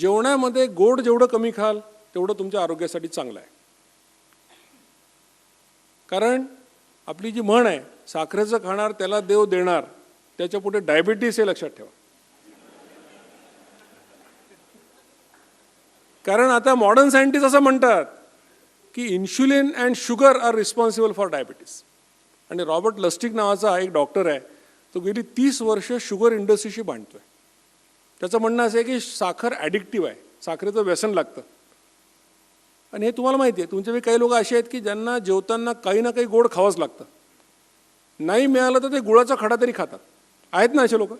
जेवणामध्ये गोड जेवढं कमी खाल तेवढं तुमच्या आरोग्यासाठी चांगलं आहे. कारण आपली जी म्हण आहे साखरेचं खाणार त्याला देव देणार त्याच्या पुढे डायबिटीस हे लक्षात ठेवा. कारण आता मॉडर्न सायंटिस्ट असं म्हणतात की insulin and sugar are responsible for diabetes आणि रॉबर्ट लस्टिक नावाचा एक डॉक्टर आहे तो गेली तीस वर्ष शुगर इंडस्ट्रीशी बांधतोय त्याचं म्हणणं असं आहे की साखर ॲडिक्टिव्ह आहे. साखरेचं व्यसन लागतं. आणि हे तुम्हाला माहिती आहे तुमच्यापैकी काही लोक असे आहेत की ज्यांना जेवताना काही ना काही गोड खावंच लागतं. नाही मिळालं तर ते गुळाचा खडा तरी खातात. आहेत ना असे लोक?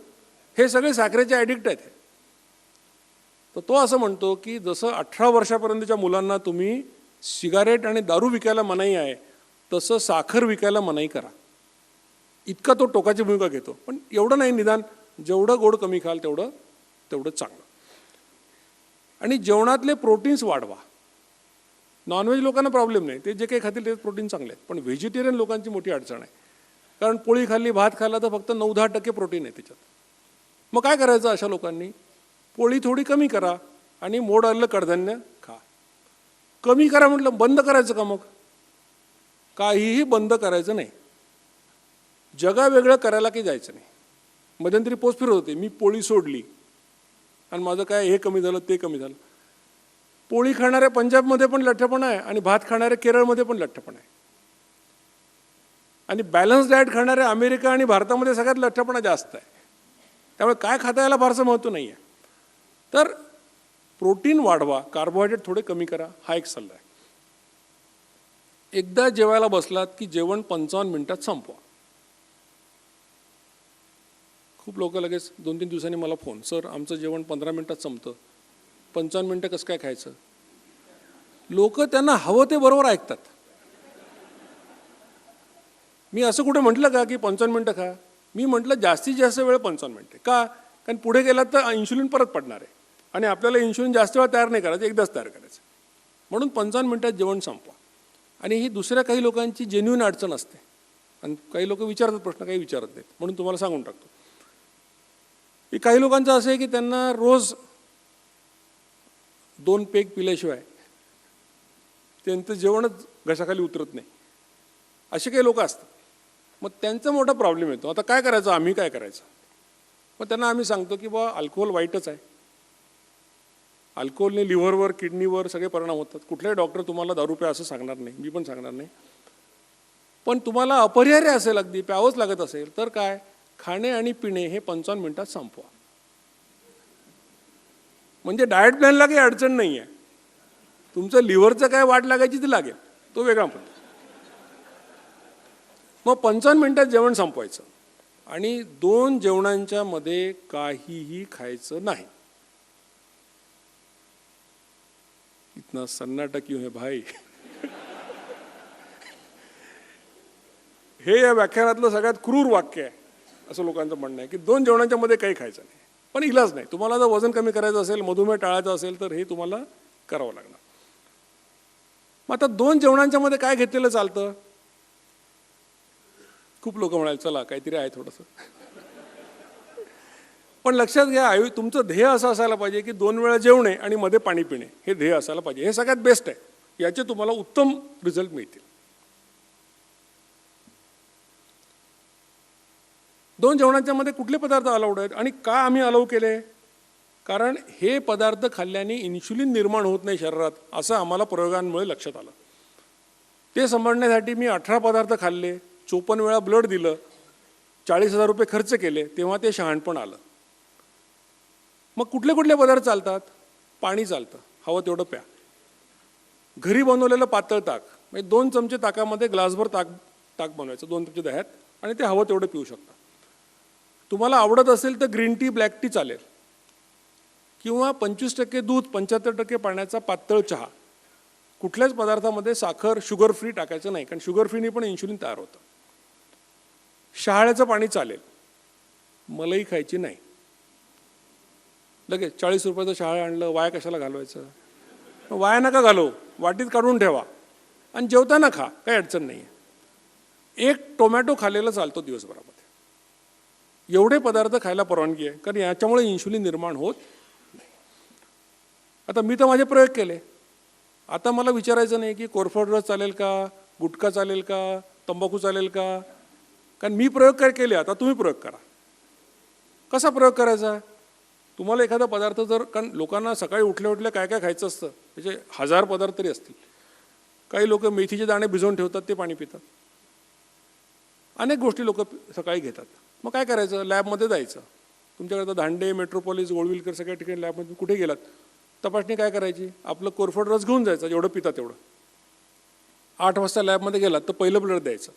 हे सगळे साखरेचे ॲडिक्ट आहेत तर तो असं म्हणतो की जसं अठरा वर्षापर्यंतच्या मुलांना तुम्ही सिगारेट आणि दारू विकायला मनाई आहे तसं साखर विकायला मनाई करा. इतका तो टोकाची भूमिका घेतो. पण एवढं नाही निदान जेवढं गोड कमी खाल तेवढं तेवढं चांगलं. आणि जेवणातले प्रोटीन्स वाढवा. नॉनव्हेज लोकांना प्रॉब्लेम नाही. ते जे काही खातील ते प्रोटीन चांगले आहेत. पण व्हेजिटेरियन लोकांची मोठी अडचण आहे. कारण पोळी खाल्ली भात खाल्ला तर फक्त नऊ दहा टक्के प्रोटीन आहे त्याच्यात. मग काय करायचं अशा लोकांनी? पोळी थोडी कमी करा आणि मोड आलेलं कडधान्य खा. कमी करा म्हटलं बंद करायचं का मग? काहीही बंद करायचं नाही. जगा वेगळं करायला काही जायचं नाही. मध्यंतरी पोस्ट फिरत होते. मी पोळी सोडली. आणि माझं काय हे कमी झालं ते कमी झालं. पोळी खाणाऱ्या पंजाबमध्ये पण लठ्ठपणा आहे आणि भात खाणाऱ्या केरळमध्ये पण लठ्ठपणा आहे. आणि बॅलन्स डाएट खाणाऱ्या अमेरिका आणि भारतामध्ये सगळ्यात लठ्ठपणा जास्त आहे. त्यामुळे काय खाता याला फारसं महत्त्व नाही आहे. तर प्रोटीन वाढवा कार्बोहायड्रेट थोडे कमी करा हा एक सल्ला आहे. एकदा जेवायला बसलात की जेवण पंचावन्न मिनिटात संपवा. खूप लोक लगेच दोन तीन दिवसांनी मला फोन सर आमचं जेवण पंधरा मिनटात संपतं. पंचावन्न मिनटं कसं काय खायचं? लोक त्यांना हवं ते बरोबर ऐकतात. मी असं कुठे म्हटलं का की पंचावन्न मिनटं खा? मी म्हटलं जास्तीत जास्त वेळ पंचावन्न मिनटे. का? कारण पुढे गेलात तर इन्शुलिन परत पडणार आहे. आणि आपल्याला इन्शुलिन जास्त वेळा तयार नाही करायचं एकदाच तयार करायचं. म्हणून पंचावन्न मिनटात जेवण संपवा. आणि ही दुसऱ्या काही लोकांची जेन्युन अडचण असते. आणि काही लोक विचारतात प्रश्न काही विचारत नाहीत. म्हणून तुम्हाला सांगून टाकतो. की काही लोकांचं असं आहे की त्यांना रोज दोन पेग पिल्याशिवाय त्यांचं जेवणच घशाखाली उतरत नाही. असे काही लोक असतात. मग त्यांचा मोठा प्रॉब्लेम येतो. आता काय करायचं? आम्ही काय करायचं? मग त्यांना आम्ही सांगतो की बा अल्कोहोल वाईटच आहे. अल्कोहोलने लिव्हरवर किडनीवर सगळे परिणाम होतात. कुठलाही डॉक्टर तुम्हाला दारू प्या असं सांगणार नाही. मी पण सांगणार नाही. पण तुम्हाला अपरिहार्य असेल अगदी प्यावंच लागत असेल तर काय? खाणे आणि पिणे हे पंचावन्न मिनिटात संपवा. म्हणजे डाएट प्लॅनला काही अडचण नाही आहे तुमचं लिव्हरचं काय वाट लागायची ती लागेल. तो वेगळा मुद्दा. मग पंचावन्न मिनिटात जेवण संपवायचं. आणि दोन जेवणांच्या मध्ये काहीही खायचं नाही. इतना सन्नाटा क्यों है भाई. हे या व्याख्यानातलं सगळ्यात क्रूर वाक्य आहे. असं लोकांचं म्हणणं आहे की दोन जेवणाच्या मध्ये काही खायचं नाही. पण इलाज नाही. तुम्हाला जर वजन कमी करायचं असेल मधुमेह टाळायचं असेल तर हे तुम्हाला करावं लागणार. मग आता दोन जेवणांच्या मध्ये काय घेतलेलं चालतं? खूप लोक म्हणाले चला काहीतरी आहे थोडंसं. पण लक्षात घ्या आयु तुमचं ध्येय असं असायला पाहिजे की दोन वेळा जेवणे आणि मध्ये पाणी पिणे. हे ध्येय असायला पाहिजे. हे सगळ्यात बेस्ट आहे. याचे तुम्हाला उत्तम रिझल्ट मिळतील. दोन जेवणांच्या मध्ये कुठले पदार्थ अलाउड आहेत? आणि का आम्ही अलाव केले? कारण हे पदार्थ खाल्ल्याने इन्शुलिन निर्माण होत नाही शरीरात असं आम्हाला प्रयोगांमुळे लक्षात आलं. ते सांभाळण्यासाठी मी अठरा पदार्थ खाल्ले चोपन्न वेळा ब्लड दिलं चाळीस हजार रुपये खर्च केले तेव्हा ते शहाणपण आलं. मग कुठले कुठले पदार्थ चालतात? पाणी चालतं हवं तेवढं प्या. घरी बनवलेलं पातळ ताक म्हणजे दोन चमचे ताकामध्ये ग्लासभर ताक ताक बनवायचं दोन चमचे दह्यात आणि ते हवं तेवढं पिऊ शकता. तुम्हाला आवडत असेल तर ग्रीन टी ब्लॅक टी चालेल. किंवा पंचवीस टक्के दूध पंच्याहत्तर टक्के पाण्याचा पातळ चहा. कुठल्याच पदार्थामध्ये साखर शुगर फ्री टाकायचं नाही कारण शुगर फ्रीने पण इन्शुलिन तयार होतं. शहाळ्याचं पाणी चालेल. मलई खायची नाही. लगेच चाळीस रुपयाचं शहाळ आणलं वाया कशाला घालवायचं? वाया नका घालव वाटीत काढून ठेवा. आणि जेवताना खा काही अडचण नाही आहे एक टोमॅटो खाल्लेला चालतो दिवसभराबर एवढे पदार्थ खायला परवानगी आहे. कारण याच्यामुळे इन्शुलिन निर्माण होत नाही. आता मी तर माझे प्रयोग केले. आता मला विचारायचं नाही की कोरफड रस चालेल का गुटखा चालेल का तंबाखू चालेल का? कारण मी प्रयोग काय केले? आता तुम्ही प्रयोग करा. कसा प्रयोग करायचा? तुम्हाला एखादा पदार्थ जर कारण लोकांना सकाळी उठल्या उठल्या काय काय खायचं असतं? त्याचे हजार पदार्थ तरी असतील. काही लोक मेथीचे दाणे भिजवून ठेवतात ते पाणी पितात. अनेक गोष्टी लोक सकाळी घेतात. मग काय करायचं? लॅबमध्ये जायचं. तुमच्याकडे आता धांडे मेट्रोपॉलिस गोळविलकर सगळ्या ठिकाणी लॅबमध्ये कुठे गेलात? तपासणी काय करायची? आपलं कोरफड रस घेऊन जायचं जेवढं पिता तेवढं. आठ वाजता लॅबमध्ये गेलात तर पहिलं ब्लड द्यायचं.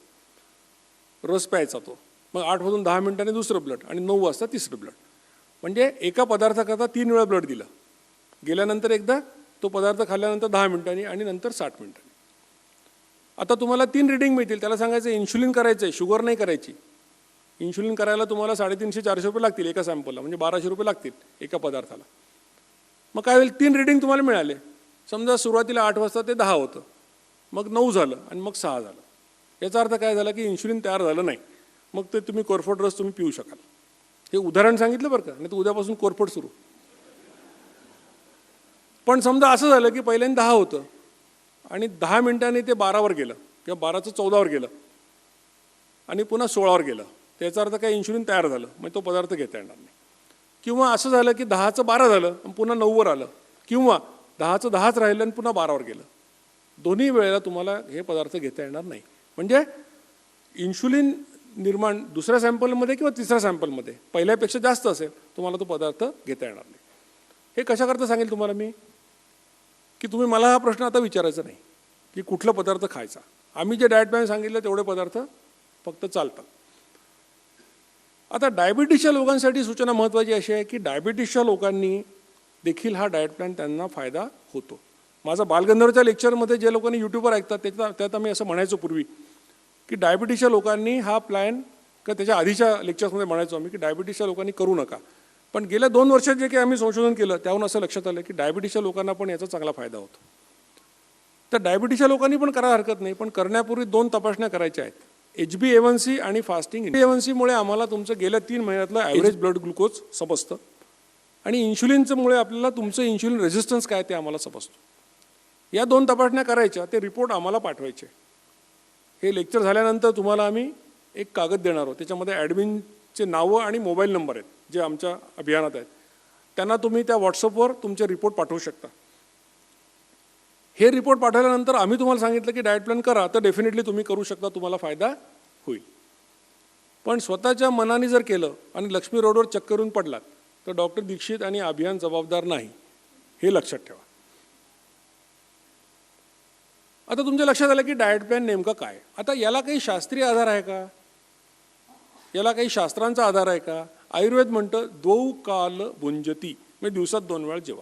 रस प्यायचा तो. मग आठ वाजून दहा मिनिटांनी दुसरं ब्लड आणि नऊ वाजता तिसरं ब्लड म्हणजे एका पदार्थाकरता तीन वेळा ब्लड दिलं. गेल्यानंतर एकदा तो पदार्थ खाल्ल्यानंतर दहा मिनिटांनी आणि नंतर साठ मिनिटांनी. आता तुम्हाला तीन रिडिंग मिळतील. त्याला सांगायचं इन्शुलिन करायचं आहे शुगर नाही करायची. इन्शुलिन करायला तुम्हाला साडेतीनशे चारशे रुपये लागतील एका सॅम्पलला म्हणजे बाराशे रुपये लागतील एका पदार्थाला. मग काय होईल? तीन रीडिंग तुम्हाला मिळाले. समजा सुरुवातीला आठ वाजता ते दहा होतं. मग नऊ झालं आणि मग सहा झालं. याचा अर्थ काय झाला की इन्शुलिन तयार झालं नाही. मग ते तुम्ही कोरफोट रस तुम्ही पिऊ शकाल. हे उदाहरण सांगितलं बरं का? नाही तर उद्यापासून कोरफोट सुरू. पण समजा असं झालं की पहिल्यांदा दहा होतं आणि दहा मिनिटांनी ते बारावर गेलं किंवा बाराचं चौदावर गेलं आणि पुन्हा सोळावर गेलं. त्याचा अर्थ काय? इन्शुलिन तयार झालं. मग तो पदार्थ घेता येणार नाही. किंवा असं झालं की दहाचं बारा झालं आणि पुन्हा नऊवर आलं. किंवा दहाचं दहाच राहिलं आणि पुन्हा बारावर गेलं. दोन्ही वेळेला तुम्हाला हे पदार्थ घेता येणार नाही. म्हणजे इन्शुलिन निर्माण दुसऱ्या सॅम्पलमध्ये किंवा तिसऱ्या सॅम्पलमध्ये पहिल्यापेक्षा जास्त असेल तुम्हाला तो पदार्थ घेता येणार नाही. हे कशाकरता सांगेल तुम्हाला मी? की तुम्ही मला हा प्रश्न आता विचारायचा नाही. की कुठला पदार्थ खायचा? आम्ही जे डाएट प्लॅन सांगितलं तेवढे पदार्थ फक्त चालतात. आता डायबिटीसच्या लोकांसाठी सूचना महत्त्वाची अशी आहे की डायबिटीसच्या लोकांनी देखील हा डाएट प्लॅन त्यांना फायदा होतो. माझा बालगंधर्वच्या लेक्चरमध्ये जे लोकांनी यूट्यूबवर ऐकतात त्याच्यात त्यात आम्ही असं म्हणायचो पूर्वी की डायबिटीसच्या लोकांनी हा प्लॅन का त्याच्या आधीच्या लेक्चर्समध्ये म्हणायचो आम्ही की डायबिटीसच्या लोकांनी करू नका. पण गेल्या दोन वर्षात जे काही आम्ही संशोधन केलं त्याहून असं लक्षात आलं की डायबिटीसच्या लोकांना पण याचा चांगला फायदा होतो. तर डायबिटीसच्या लोकांनी पण करायला हरकत नाही पण करण्यापूर्वी दोन तपासण्या करायच्या आहेत. H B A one C आणि फास्टिंग एवन सीमुळे आम्हाला तुमचं गेल्या तीन महिन्यातलं ॲव्हरेज ब्लड ग्लुकोज समजतं आणि इन्शुलिनच्यामुळे आपल्याला तुमचं इन्शुलिन रेझिस्टन्स काय ते आम्हाला समजतो या दोन तपासण्या करायच्या ते रिपोर्ट आम्हाला पाठवायचे. हे लेक्चर झाल्यानंतर तुम्हाला आम्ही एक कागद देणार आहोत. त्याच्यामध्ये ॲडमिनचे नावं आणि मोबाईल नंबर आहेत जे आमच्या अभियानात आहेत. त्यांना तुम्ही त्या व्हॉट्सअपवर तुमचे रिपोर्ट पाठवू शकता. हे रिपोर्ट पाठवल्यानंतर आम्ही तुम्हाला सांगितलं की डाएट प्लॅन करा तर डेफिनेटली तुम्ही करू शकता तुम्हाला फायदा होईल. पण स्वतःच्या मनाने जर केलं आणि लक्ष्मी रोडवर चक्करून पडलात तर डॉक्टर दीक्षित आणि अभियान जबाबदार नाही हे लक्षात ठेवा. आता तुमच्या लक्षात आलं की डाएट प्लॅन नेमकं काय? आता याला काही शास्त्रीय आधार आहे का? याला काही शास्त्रांचा आधार आहे का? आयुर्वेद म्हणतं दो काल भुंजती. म्हणजे दिवसात दोन वेळा जेवा.